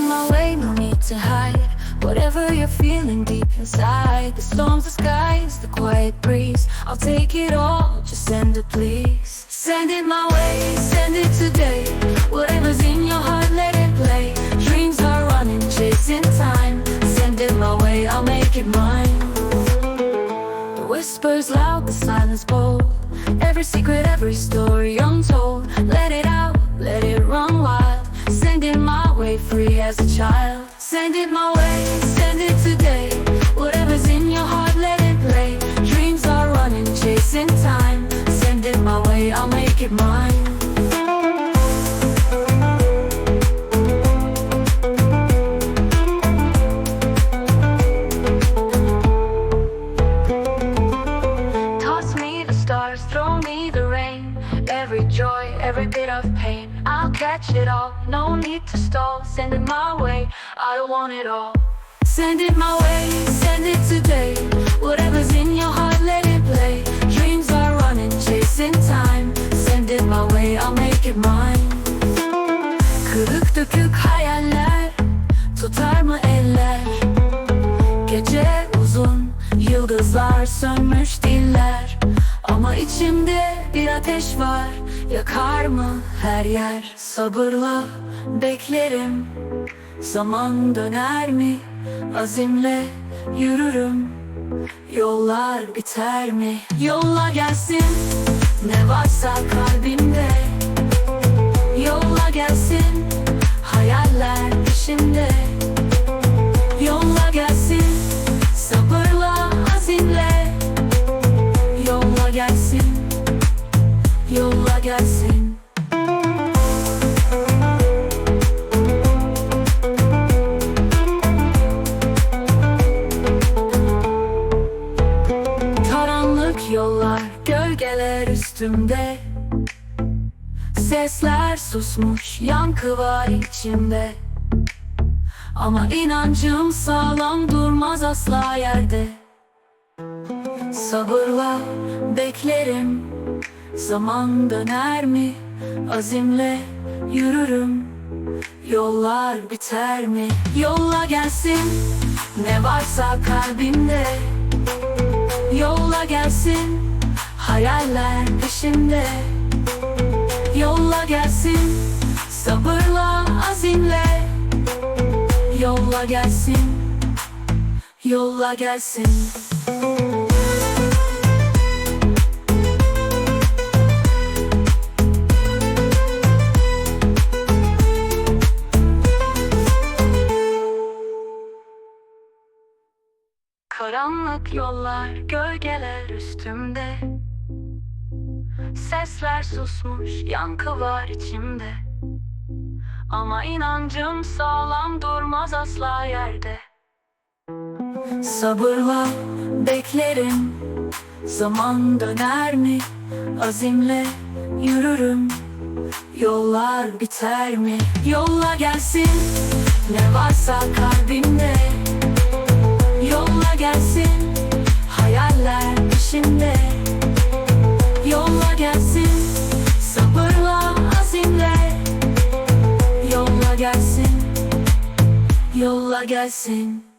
in my way, no need to hide. Whatever you're feeling deep inside The storms, the skies, the quiet breeze I'll take it all, just send it please. Send it my way, send it today. Whatever's in your heart, let it play. Dreams are running, chasing time. Send it my way, I'll make it mine. The whispers loud, the silence bold. Every secret, every story untold. Let it out, let free as a child. Send it my way, of pain. I'll catch it all, no need to stall. Send it my way, I want it all. Send it my way, send it today. Whatever's in your heart, let it play. Dreams are running, chasing time. Send it my way, I'll make it mine. Kırık dökük hayaller, tutar mı eller? Gece uzun, yıldızlar sönmüş diller Ama içimde bir ateş var, yakar mı her yer? Sabırla beklerim, zaman döner mi? Azimle yürürüm, yollar biter mi? Yolla gelsin, ne varsa kalbimde gölgeler üstümde. Sesler susmuş yankı var içimde. Ama inancım sağlam durmaz asla yerde. Sabırla beklerim. Zaman döner mi? Azimle yürürüm. Yollar biter mi? Yolla gelsin. Ne varsa kalbimde. Yolla gelsin Hayaller peşimde Yolla gelsin Sabırla azimle Yolla gelsin, yolla gelsin. Karanlık yollar, gölgeler üstümde. Sesler susmuş, yankı var içimde. Ama inancım sağlam durmaz asla yerde Sabırla beklerim Zaman döner mi? Azimle yürürüm Yollar biter mi? Yolla gelsin Ne varsa kalbimde Yolla gelsin Yolla gelsin, yolla gelsin